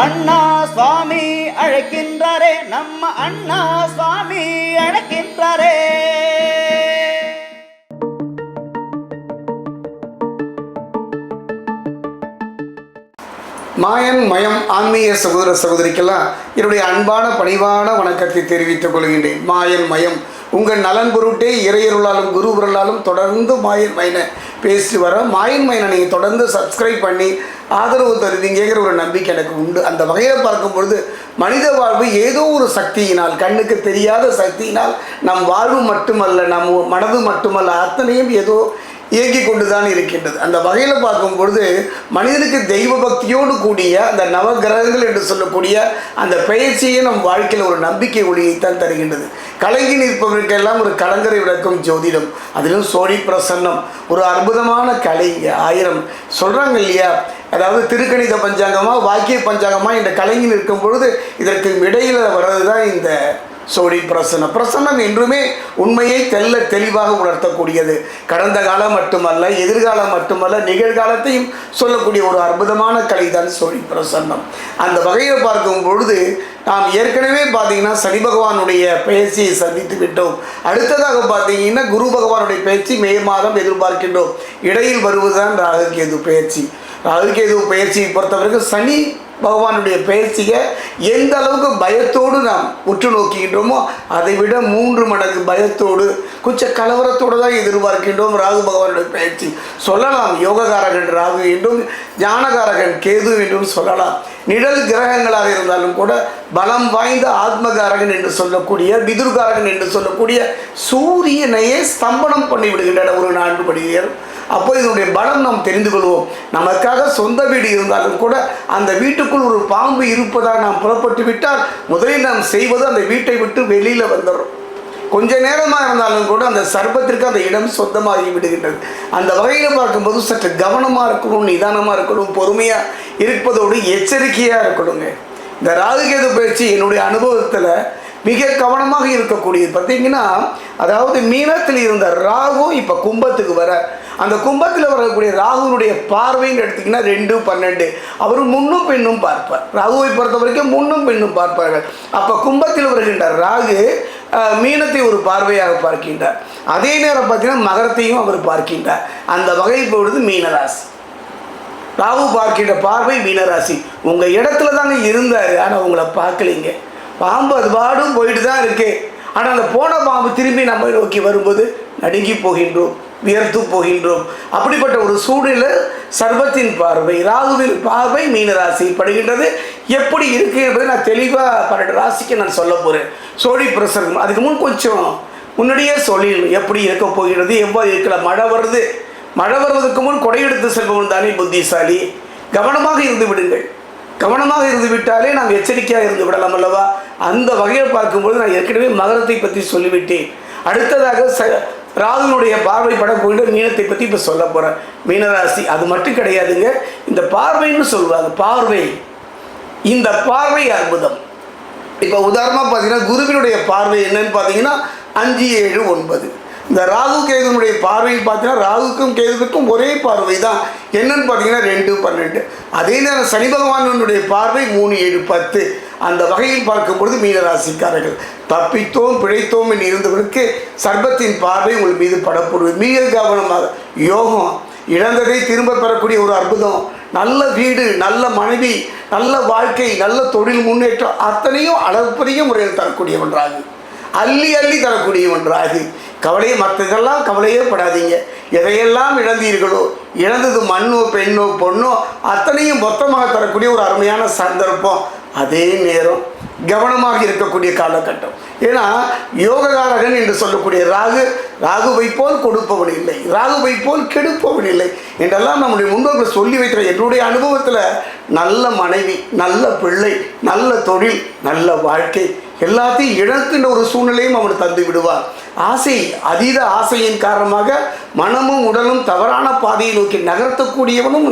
அண்ணா சுவாமி அழைக்கின்றாரே நம்ம அண்ணா சுவாமி அழைக்கின்றாரே. மாயன் மயம் ஆன்மீக சகோதர சகோதரிக்கெல்லாம் என்னுடைய அன்பான பணிவான வணக்கத்தை தெரிவித்துக் கொள்கின்றேன். மாயன் மயம் உங்கள் நலன் பொருட்டே இறையருளாலும் குருவருளாலும் தொடர்ந்து மாயன் மயனை பேசி வர மாயன் மயனை நீங்கள் தொடர்ந்து சப்ஸ்கிரைப் பண்ணி ஆதரவு தருவீங்கிற ஒரு நம்பிக்கை எனக்கு உண்டு. அந்த வகையில் பார்க்கும் பொழுது மனித வாழ்வு ஏதோ ஒரு சக்தியினால் கண்ணுக்கு தெரியாத சக்தியினால் நம் வாழ்வு மட்டுமல்ல நம் மனது மட்டுமல்ல அத்தனையும் ஏதோ இயங்கி கொண்டு தான் இருக்கின்றது. அந்த வகையில் பார்க்கும் பொழுது மனிதனுக்கு தெய்வ பக்தியோடு கூடிய அந்த நவகிரகங்கள் என்று சொல்லக்கூடிய அந்த பயிற்சியை நம் வாழ்க்கையில் ஒரு நம்பிக்கை ஒளியைத்தான் தருகின்றது. கலங்கி நிற்பவருக்கெல்லாம் ஒரு கலங்கரை விளக்கும் ஜோதிடம். அதிலும் சோழி பிரசன்னம். ஒரு அற்புதமான கலை ஆயிரம். சொல்கிறாங்க இல்லையா? அதாவது திருக்கணித பஞ்சாங்கமாக வாக்கிய பஞ்சாங்கமாக இந்த கலங்கி நிற்கும் பொழுது இதற்கு இடையில் வர்றது தான் இந்த சோழி பிரசன்னம். பிரசன்னம் என்றுமே உண்மையை தெல்ல தெளிவாக உணர்த்தக்கூடியது. கடந்த காலம் மட்டுமல்ல எதிர்காலம் மட்டுமல்ல நிகழ்காலத்தையும் சொல்லக்கூடிய ஒரு அற்புதமான கலை தான் சோழி பிரசன்னம். அந்த வகையை பார்க்கும் பொழுது நாம் ஏற்கனவே பார்த்தீங்கன்னா சனி பகவானுடைய பேச்சியை சந்தித்து விட்டோம். அடுத்ததாக பார்த்தீங்கன்னா குரு பகவானுடைய பயிற்சி மே மாதம் எதிர்பார்க்கின்றோம். இடையில் வருவதுதான் ராகுகேது பயிற்சி ராகுகேது பயிற்சியை பொறுத்தவரைக்கும் சனி பகவானுடைய பயிற்சியை எந்த அளவுக்கு பயத்தோடு நாம் உற்று நோக்கிக்கின்றோமோ அதை விட மூன்று மடங்கு பயத்தோடு கொஞ்சம் கலவரத்தோடு தான் எதிர்பார்க்கின்றோம் ராகு பகவானுடைய பயிற்சி. சொல்லலாம் யோககாரகன் ராகு என்றும் ஞானகாரகன் கேது என்றும் சொல்லலாம். நிழல் கிரகங்களாக இருந்தாலும் கூட பலம் வாய்ந்த ஆத்மகாரகன் என்று சொல்லக்கூடிய பிதுர்காரகன் என்று சொல்லக்கூடிய சூரியனையே ஸ்தம்பனம் பண்ணிவிடுகின்றன ஒரு நான்கு படியர் அப்போ இதனுடைய பலம் நாம் தெரிந்து கொள்வோம். நமக்காக சொந்த வீடு இருந்தாலும் கூட அந்த வீட்டுக்குள் ஒரு பாம்பு இருப்பதாக நாம் புறப்பட்டு விட்டால் முதலில் நாம் செய்வது அந்த வீட்டை விட்டு வெளியில் வந்துடுறோம் கொஞ்ச நேரமாக இருந்தாலும் கூட அந்த சர்பத்திற்கு அந்த இடம் சொந்தமாகி விடுகின்றது. அந்த வகையில் பார்க்கும்போது சற்று கவனமாக இருக்கணும் நிதானமாக இருக்கணும் பொறுமையாக இருப்பதோடு எச்சரிக்கையாக இருக்கணுங்க. இந்த ராகுகேது பயிற்சி என்னுடைய அனுபவத்தில் மிக கவனமாக இருக்கக்கூடியது. பார்த்தீங்கன்னா அதாவது மீனத்தில் இருந்த ராகு இப்போ கும்பத்துக்கு வர அந்த கும்பத்தில் வரக்கூடிய ராகுனுடைய பார்வைன்னு எடுத்திங்கன்னா ரெண்டு பன்னெண்டு. அவர் முன்னும் பெண்ணும் பார்ப்பார். ராகுவை பொறுத்த வரைக்கும் முன்னும் பெண்ணும் பார்ப்பார்கள். அப்போ கும்பத்தில் வருகின்ற ராகு மீனத்தை ஒரு பார்வையாக பார்க்கின்றார். அதே நேரம் பார்த்தீங்கன்னா மகரத்தையும் அவர் பார்க்கின்றார். அந்த வகையை பொழுது மீனராசி. ராகு பார்க்கின்ற பார்வை மீனராசி. உங்கள் இடத்துல தாங்க இருந்தார் ஆனால் உங்களை பார்க்கலீங்க. பாம்பு அது பாடும் போயிட்டு தான் இருக்கு. ஆனால் அந்த போன பாம்பு திரும்பி நம்ம நோக்கி வரும்போது நடுங்கி போகின்றோம். வியர்த்து போகின்றோம். அப்படிப்பட்ட ஒரு சூழ்நிலை சர்வத்தின் பார்வை ராகுவின் பார்வை மீனராசி படுகின்றது. எப்படி இருக்கு என்பதை நான் தெளிவாக பன்னெண்டு ராசிக்கு நான் சொல்ல போகிறேன் சோழி பிரசரம் அதுக்கு முன் கொஞ்சம் முன்னாடியே சொல்லிடணும். எப்படி இருக்க போகிறது எவ்வாறு இருக்கலாம். மழை வருது. மழை வருவதற்கு முன் கொடையெடுத்து செல்பவன் தானே புத்திசாலி. கவனமாக இருந்து விடுங்கள். கவனமாக இருந்து விட்டாலே நாம் எச்சரிக்கையாக இருந்து விடலாம் அல்லவா? அந்த வகையில் பார்க்கும்போது நான் ஏற்கனவே மகரத்தை பற்றி சொல்லிவிட்டேன். அடுத்ததாக ச ராகுனுடைய பார்வை படக்கூடிய மீனத்தை பற்றி இப்போ சொல்ல போகிறேன் மீனராசி அது மட்டும் கிடையாதுங்க. இந்த பார்வைன்னு சொல்லுவாங்க பார்வை. இந்த பார்வை அற்புதம். இப்போ உதாரணமாக பார்த்தீங்கன்னா குருவினுடைய பார்வை என்னன்னு பார்த்தீங்கன்னா அஞ்சு ஏழு ஒன்பது. இந்த ராகு கேதுனுடைய பார்வை பார்த்தீங்கன்னா ராகுக்கும் கேதுக்கும் ஒரே பார்வை தான் என்னன்னு பார்த்தீங்கன்னா ரெண்டு பன்னெண்டு. அதே நேரம் சனி பகவானுடைய பார்வை மூணு ஏழு பத்து. அந்த வகையில் பார்க்கும் பொழுது மீனராசிக்காரர்கள் தப்பித்தோம் பிழைத்தோம் என்று இருந்தவருக்கு சர்பத்தின் பார்வை உங்கள் மீது படப்படுவது மிக கவனமாக யோகம். இழந்ததை திரும்ப பெறக்கூடிய ஒரு அற்புதம். நல்ல வீடு நல்ல மனைவி நல்ல வாழ்க்கை நல்ல தொழில் முன்னேற்றம் அத்தனையும் அளப்பரிய முறையில் தரக்கூடிய ஒன்றாகும் அள்ளி அள்ளி தரக்கூடிய ஒன்றாகும் கவலையை மற்றதெல்லாம் கவலையே படாதீங்க. எதையெல்லாம் இழந்தீர்களோ இழந்தது மண்ணோ பெண்ணோ பொண்ணோ அத்தனையும் மொத்தமாக தரக்கூடிய ஒரு அருமையான சந்தர்ப்பம். அதே நேரம் கவனமாக இருக்கக்கூடிய காலகட்டம். ஏன்னா யோககாரகன் என்று சொல்லக்கூடிய ராகு ராகுவை போல் கொடுப்பவன் இல்லை. ராகுவை போல் கெடுப்பவன் இல்லை. என்றெல்லாம் நம்முடைய முன்னோர்கள் சொல்லி வைக்கிற என்னுடைய அனுபவத்தில் நல்ல மனைவி நல்ல பிள்ளை நல்ல தொழில் நல்ல வாழ்க்கை எல்லாத்தையும் இழக்கின்ற ஒரு சூழ்நிலையும் அவன் தந்து விடுவார் ஆசை அதீத ஆசையின் காரணமாக மனமும் உடலும் தவறான பாதையை நோக்கி நகர்த்தக்கூடியவனும்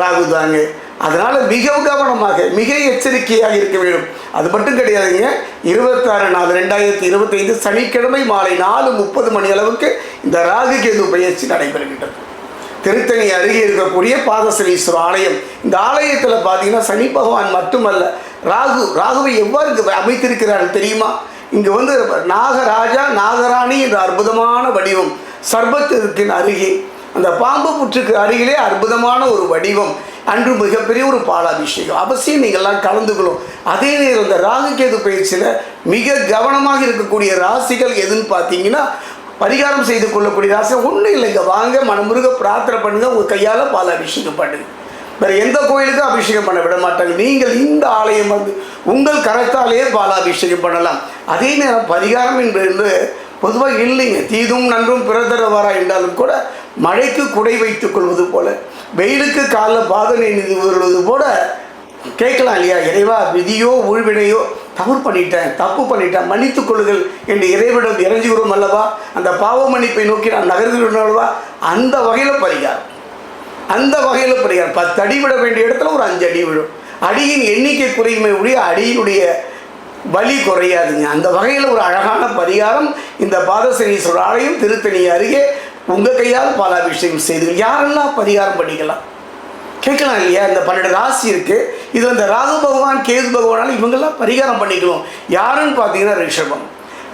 ராகு தாங்க அதனால் மிக கவனமாக மிக எச்சரிக்கையாக இருக்க வேண்டும். அது மட்டும் கிடையாதுங்க இருபத்தாறு நாலு ரெண்டாயிரத்தி இருபத்தைந்து சனிக்கிழமை மாலை நாலு முப்பது மணி அளவுக்கு இந்த ராகு கேது பயிற்சி நடைபெறுகின்றது. திருத்தணி அருகே இருக்கக்கூடிய பாதசனீஸ்வரர் ஆலயம். இந்த ஆலயத்தில் பார்த்தீங்கன்னா சனி பகவான் மட்டுமல்ல ராகு ராகுவை எவ்வாறு இங்கே அமைத்திருக்கிறார்கள் தெரியுமா? இங்கே வந்து நாகராஜா நாகராணி என்ற அற்புதமான வடிவம் சர்பத்திற்கின் அருகே. அந்த பாம்பு புற்றுக்கு அருகிலே அற்புதமான ஒரு வடிவம். அன்று மிகப்பெரிய ஒரு பாலாபிஷேகம். அவசியம் நீங்கள்லாம் கலந்துக்கணும். அதே நேரம் இந்த ராகுகேது பயிற்சியில் மிக கவனமாக இருக்கக்கூடிய ராசிகள் எதுன்னு பார்த்தீங்கன்னா பரிகாரம் செய்து கொள்ளக்கூடிய ராசி ஒன்றும் இல்லைங்க. வாங்க மனமுருக பிரார்த்தனை பண்ணுங்க. உங்கள் கையால் பாலாபிஷேகம் பண்ணுங்க. வேற எந்த கோயிலுக்கும் அபிஷேகம் பண்ண விட மாட்டாங்க. நீங்கள் இந்த ஆலயம் வந்து உங்கள் கரத்தாலேயே பாலாபிஷேகம் பண்ணலாம். அதே நேரம் பரிகாரம் என்று பொதுவாக இல்லைங்க. தீதும் நன்றும் பிறதரவாரா என்றாலும் கூட மழைக்கு குடை வைத்துக் கொள்வது போல வெயிலுக்கு காலில் பாதனை நிதி வருவது போல கேட்கலாம் இல்லையா? இறைவா விதியோ உள்வினையோ தவறு பண்ணிட்டேன் தப்பு பண்ணிட்டேன் மன்னித்துக் கொள்ளுங்கள் என்று இறைவிடம் இறஞ்சுகிறோம் அல்லவா? அந்த பாவ மன்னிப்பை நோக்கி நான் நகர்கிறோம் அல்லவா? அந்த வகையில் பரிகாரம். அந்த வகையில் பரிகாரம் பத்து அடி விட வேண்டிய இடத்துல ஒரு அஞ்சு அடி விழும். அடியின் எண்ணிக்கை குறையுமே உடைய அடியினுடைய வலி குறையாதுங்க. அந்த வகையில் ஒரு அழகான பரிகாரம் இந்த பாதசனீஸ்வரர் ஆலயம் திருத்தணி அருகே உங்கள் கையால் பாலாபிஷேகம் செய்து யாரெல்லாம் பரிகாரம் பண்ணிக்கலாம்? கேட்கலாம் இல்லையா? இந்த பன்னெண்டு ராசி இருக்குது இதில் இந்த ராகு பகவான் கேது பகவானால் இவங்கெல்லாம் பரிகாரம் பண்ணிக்கணும். யாருன்னு பார்த்தீங்கன்னா ரிஷபம்.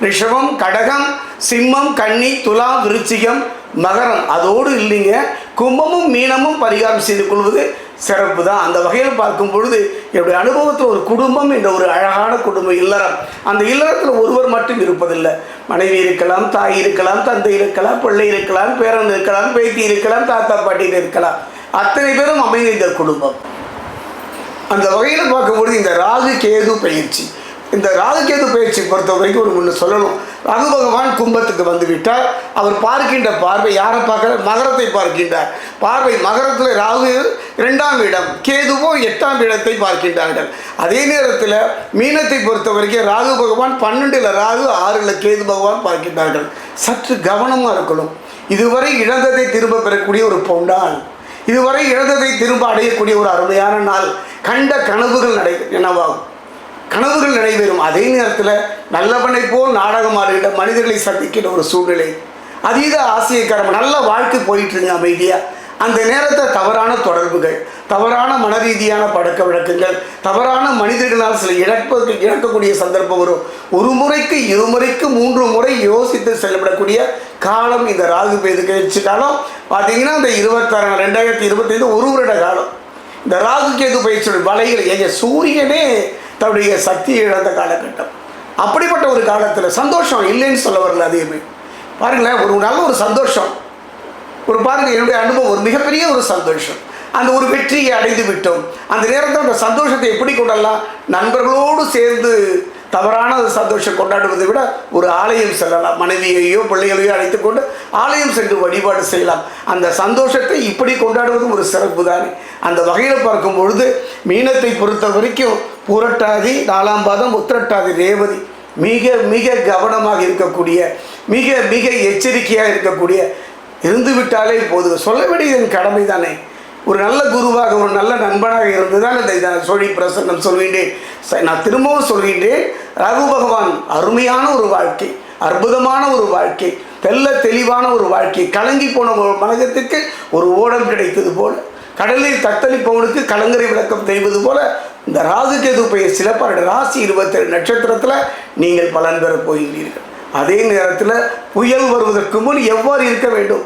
ரிஷபம் கடகம் சிம்மம் கன்னி துலா விருச்சிகம் மகரம். அதோடு இல்லைங்க கும்பமும் மீனமும் பரிகாரம் செய்து கொள்வது சிறப்பு தான் அந்த வகையில் பார்க்கும் பொழுது என்னுடைய அனுபவத்தில் ஒரு குடும்பம் என்ற ஒரு அழகான குடும்ப இல்லறம். அந்த இல்லறத்தில் ஒருவர் மட்டும் இருப்பதில்லை. மனைவி இருக்கலாம் தாய் இருக்கலாம் தந்தை இருக்கலாம் பிள்ளை இருக்கலாம் பேரன் இருக்கலாம் பேத்தி இருக்கலாம் தாத்தா பாட்டியில் இருக்கலாம். அத்தனை பேரும் அமைந்த இந்த குடும்பம். அந்த வகையில் பார்க்கும்பொழுது இந்த ராகு கேது பயிற்சி. இந்த ராகு கேது பயிற்சி பொறுத்த வரைக்கும் ஒரு ஒன்று சொல்லணும். ராகு பகவான் கும்பத்துக்கு வந்துவிட்டார். அவர் பார்க்கின்ற பார்வை யாரை பார்க்கிறார்? மகரத்தை பார்க்கின்றார். பார்வை மகரத்தில் ராகு இரண்டாம் இடம் கேதுவோ எட்டாம் இடத்தை பார்க்கின்றார்கள். அதே நேரத்தில் மீனத்தை பொறுத்த வரைக்கும் ராகு பகவான் பன்னெண்டில் ராகு ஆறில் கேது பகவான் பார்க்கின்றார்கள். சற்று கவனமாக இருக்கணும். இதுவரை இழந்ததை திரும்ப பெறக்கூடிய ஒரு பொண்டான் இதுவரை இழந்ததை திரும்ப அடையக்கூடிய ஒரு அருமையான நாள். கண்ட கனவுகள் நடை என்னவாகும்? கனவுகள் நிறைவேறும். அதே நேரத்தில் நல்லவனை போல் நாடகம் மனிதர்களை சந்திக்கின்ற ஒரு சூழ்நிலை. அதீத ஆசையக்காரம்? நல்ல வாழ்க்கை போயிட்டு இருங்க அமைதியாக அந்த நேரத்தை தவறான தொடர்புகள் தவறான மனரீதியான பழக்க வழக்கங்கள் தவறான மனிதர்களால் சில இழப்பு இழக்கக்கூடிய சந்தர்ப்பம் வரும். ஒரு முறைக்கு இருமுறைக்கு மூன்று முறை யோசித்து செல்லப்படக்கூடிய காலம் இந்த ராகு பேது கழிச்சு காலம். பார்த்தீங்கன்னா இந்த இருபத்தாறு ரெண்டாயிரத்தி இருபத்தைந்து ஒரு வருட காலம். இந்த ராகு கேது பயிற்சியோட வலைகள் எங்க சூரியனே தன்னுடைய சக்தியை இழந்த காலகட்டம். அப்படிப்பட்ட ஒரு காலத்தில் சந்தோஷம் இல்லைன்னு சொல்ல வரல அதையுமே பாருங்களேன் ஒரு நல்ல ஒரு சந்தோஷம். ஒரு பாருங்கள் என்னுடைய அனுபவம் ஒரு மிகப்பெரிய ஒரு சந்தோஷம். அந்த ஒரு வெற்றியை அடைந்து விட்டோம். அந்த நேரத்தில் அந்த சந்தோஷத்தை எப்படி கொண்டாடலாம் நண்பர்களோடு சேர்ந்து தவறான ஒரு சந்தோஷம் கொண்டாடுவதை விட ஒரு ஆலயம் செல்லலாம். மனைவியையோ பிள்ளைகளையோ அழைத்து கொண்டு ஆலயம் சென்று வழிபாடு செய்யலாம். அந்த சந்தோஷத்தை இப்படி கொண்டாடுவதும் ஒரு சிறப்பு தானே அந்த வகையில் பார்க்கும் பொழுது மீனத்தை பொறுத்த வரைக்கும் புரட்டாதி நாலாம் பாதம் உத்திரட்டாதி ரேவதி. மிக மிக கவனமாக இருக்கக்கூடிய மிக மிக எச்சரிக்கையாக இருக்கக்கூடிய இருந்து விட்டாலே போதும். சொல்ல வேண்டியது என் கடமை தானே. ஒரு நல்ல குருவாக ஒரு நல்ல நண்பனாக இருந்துதான் இந்த சோழி பிரசன்னம் சொல்கின்றேன். நான் திரும்பவும் சொல்கின்றேன். ரகு பகவான் அருமையான ஒரு வாழ்க்கை அற்புதமான ஒரு வாழ்க்கை தெல்ல தெளிவான ஒரு வாழ்க்கை கலங்கி போன ஒரு மனகத்துக்கு ஒரு ஓடம் கிடைத்தது போல. கடலில் தத்தளிப்பவனுக்கு கலங்கரை விளக்கம் தெரிவது போல இந்த ராகு கேது பெயர் சிலப்பரட ராசி இருபத்தேழு நட்சத்திரத்தில் நீங்கள் பலன் பெறப் போகிறீர்கள். அதே நேரத்தில் புயல் வருவதற்கு முன் எவ்வாறு இருக்க வேண்டும்?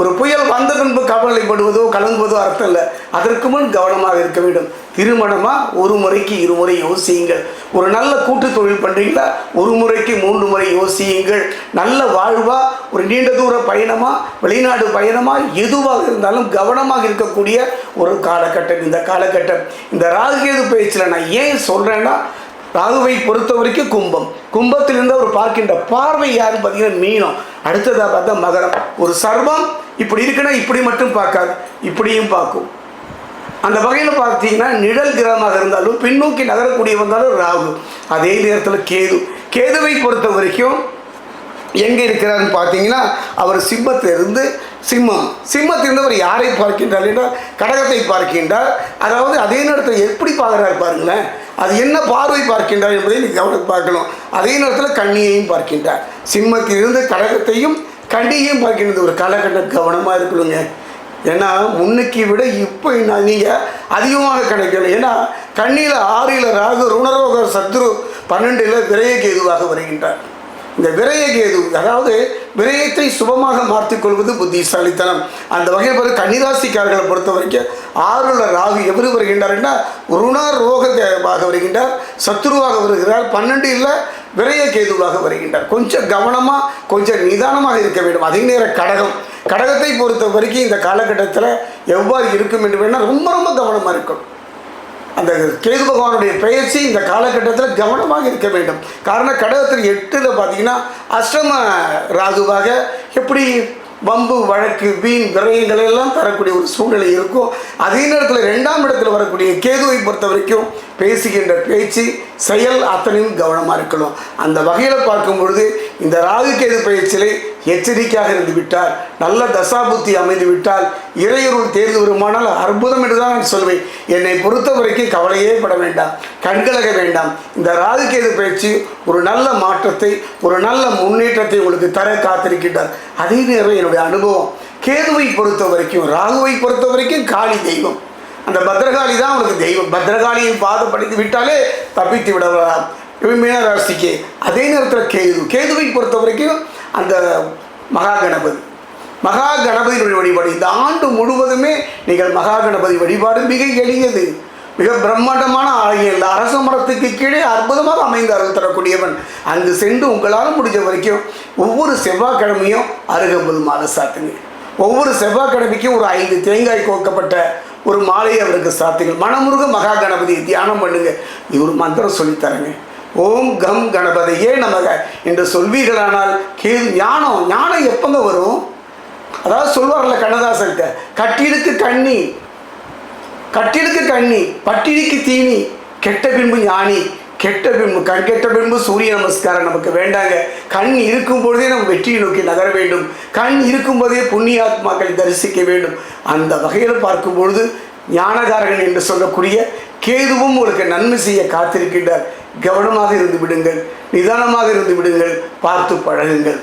ஒரு புயல் வந்த பின்பு கவலைப்படுவதோ கலங்குவதோ அர்த்தம் இல்லை. அதற்கு முன் கவனமாக இருக்க வேண்டும். திருமணமாக ஒரு முறைக்கு இருமுறை யோசியுங்கள். ஒரு நல்ல கூட்டு தொழில் பண்ணுறீங்களா ஒரு முறைக்கு மூன்று முறை யோசியுங்கள். நல்ல வாழ்வாக ஒரு நீண்ட தூர பயணமாக வெளிநாடு பயணமாக எதுவாக இருந்தாலும் கவனமாக இருக்கக்கூடிய ஒரு காலகட்டம். இந்த காலகட்டம். இந்த ராகுகேது பயிற்சியில் நான் ஏன் சொல்கிறேன்னா ராகுவை பொறுத்த வரைக்கும் கும்பம். கும்பத்திலிருந்து அவர் பார்க்கின்ற பார்வை யாருன்னு பார்த்தீங்கன்னா மீனம். அடுத்ததாக பார்த்தா மகரம். ஒரு சர்வம் இப்படி இருக்குன்னா இப்படி மட்டும் பார்க்காது. இப்படியும் பார்க்கும். அந்த வகையில் பார்த்தீங்கன்னா நிழல் கிரகமாக இருந்தாலும் பின்னோக்கி நகரக்கூடிய வந்தாலும் ராகு. அதே நேரத்தில் கேது. கேதுவை பொறுத்த வரைக்கும் எங்கே இருக்கிறாருன்னு பார்த்தீங்கன்னா அவர் சிம்மத்திலிருந்து சிம்மம். சிம்மத்திலிருந்து அவர் யாரை பார்க்கின்றார் என்றால் கடகத்தை பார்க்கின்றார். அதாவது அதே நேரத்தில் எப்படி பார்க்குறாரு பாருங்களேன். அது என்ன பார்வை பார்க்கின்றார் என்பதை நீ கவனம் பார்க்கணும். அதே நேரத்தில் கண்ணியையும் பார்க்கின்றார். சிம்மத்திலிருந்து கடகத்தையும் கண்ணியையும் பார்க்கின்றது. ஒரு காலகட்டம் கவனமாக இருக்கணுங்க. ஏன்னா முன்னைக்கு விட இப்போ நீங்கள் அதிகமாக கிடைக்கல. ஏன்னா கண்ணியில் ஆறில் ராகு ருணரோக சத்ரு பன்னெண்டில் விரைய கேதுவாக வருகின்றார். இந்த விரய கேது அதாவது விரயத்தை சுபமாக மாற்றிக்கொள்வது புத்திசாலித்தனம். அந்த வகையில் பிறகு கன்னிராசிக்காரர்களை பொறுத்த வரைக்கும் ஆறுல ராகு எவர் வருகின்றார்னா ருணர் ரோகமாக வருகின்றார் சத்ருவாக வருகிறார் பன்னெண்டு இல்லை விரைய கேதுவாக வருகின்றார். கொஞ்சம் கவனமாக கொஞ்சம் நிதானமாக இருக்க வேண்டும். அதே நேரம் கடகம். கடகத்தை பொறுத்த வரைக்கும் இந்த காலகட்டத்தில் எவ்வாறு இருக்கும் என்று வேணால் ரொம்ப ரொம்ப கவனமாக இருக்கணும். அந்த கேது பகவானுடைய பெயர்ச்சி இந்த காலகட்டத்தில் கவனமாக இருக்க வேண்டும். காரணம் கடகத்தில் எட்டில் பார்த்தீங்கன்னா அஷ்டம ராகுவாக எப்படி வம்பு வழக்கு வீண் விரயங்கள் எல்லாம் தரக்கூடிய ஒரு சூழ்நிலை இருக்கும். அதே நேரத்தில் ரெண்டாம் இடத்துல வரக்கூடிய கேதுவை பொறுத்த வரைக்கும் பேசுகின்ற பேச்சு செயல் அத்தனையும் கவனமாக இருக்கணும். அந்த வகையில் பார்க்கும் பொழுது இந்த ராகு கேது பயிற்சியிலே எச்சரிக்கையாக இருந்து விட்டால் நல்ல தசாபுத்தி அமைந்து விட்டால் தேர்ந்து வருமானால் அற்புதம் என்று தான் நான் சொல்வேன். என்னை பொறுத்த வரைக்கும் கவலையே பட வேண்டாம். கண்கலக வேண்டாம். இந்த ராகுகேது பயிற்சி ஒரு நல்ல மாற்றத்தை ஒரு நல்ல முன்னேற்றத்தை உங்களுக்கு தர காத்திருக்கின்றார். அதே நேரம் என்னுடைய அனுபவம். கேதுவை பொறுத்த வரைக்கும் ராகுவை பொறுத்த வரைக்கும் காளி தெய்வம். அந்த பத்ரகாளி தான் அவனுக்கு தெய்வம். பத்ரகாளியை பாதப்படுத்தி விட்டாலே தப்பித்து விடலாம். மீனராசிக்கு அதே நேரத்தில் கேது. கேதுவை பொறுத்த வரைக்கும் அந்த மகா கணபதி. மகா கணபதியினுடைய வழிபாடு இந்த ஆண்டு முழுவதுமே நீங்கள் மகா கணபதி வழிபாடு மிக எளியது. மிக பிரம்மாண்டமான ஆலயம். அரச மரத்துக்கு கீழே அற்புதமாக அமைந்து அருள் தரக்கூடியவன். அங்கு சென்று உங்களால் முடிஞ்ச வரைக்கும் ஒவ்வொரு செவ்வாய்க்கிழமையும் அருகம்புல் மாலை சாத்துங்க ஒவ்வொரு செவ்வாய்க்கிழமைக்கும் ஒரு ஐந்து தேங்காய் கோக்கப்பட்ட ஒரு மாலையை அவருக்கு சாத்துங்க மனமுருக மகா கணபதி தியானம் பண்ணுங்க. இவர் ஒரு மந்திரம் சொல்லித்தரங்க ஓம் கம் கணபதியே நமக என்று சொல்வீர்களானால் கேது ஞானம் ஞானம் எப்பங்க வரும்? அதாவது சொல்வார்ல கண்ணதாசன்கிட்ட கட்டிலுக்கு கண்ணி கட்டிலுக்கு கண்ணி பட்டினிக்கு தீனி கெட்ட பின்பு ஞானி கெட்ட பின்பு கண் கெட்ட பின்பு சூரிய நமஸ்காரம் நமக்கு வேண்டாங்க. கண் இருக்கும் பொழுதே நம்ம வெற்றியை நோக்கி நகர வேண்டும். கண் இருக்கும் போதே புண்ணியாத்மாக்களை தரிசிக்க வேண்டும். அந்த வகையில் பார்க்கும் பொழுது ஞானகாரகன் என்று சொல்லக்கூடிய கேதுவும் உங்களுக்கு நன்மை செய்ய காத்திருக்கின்றார். கவனமாக இருந்து விடுங்கள் நிதானமாக இருந்து விடுங்கள் பார்த்து பழகுங்கள்.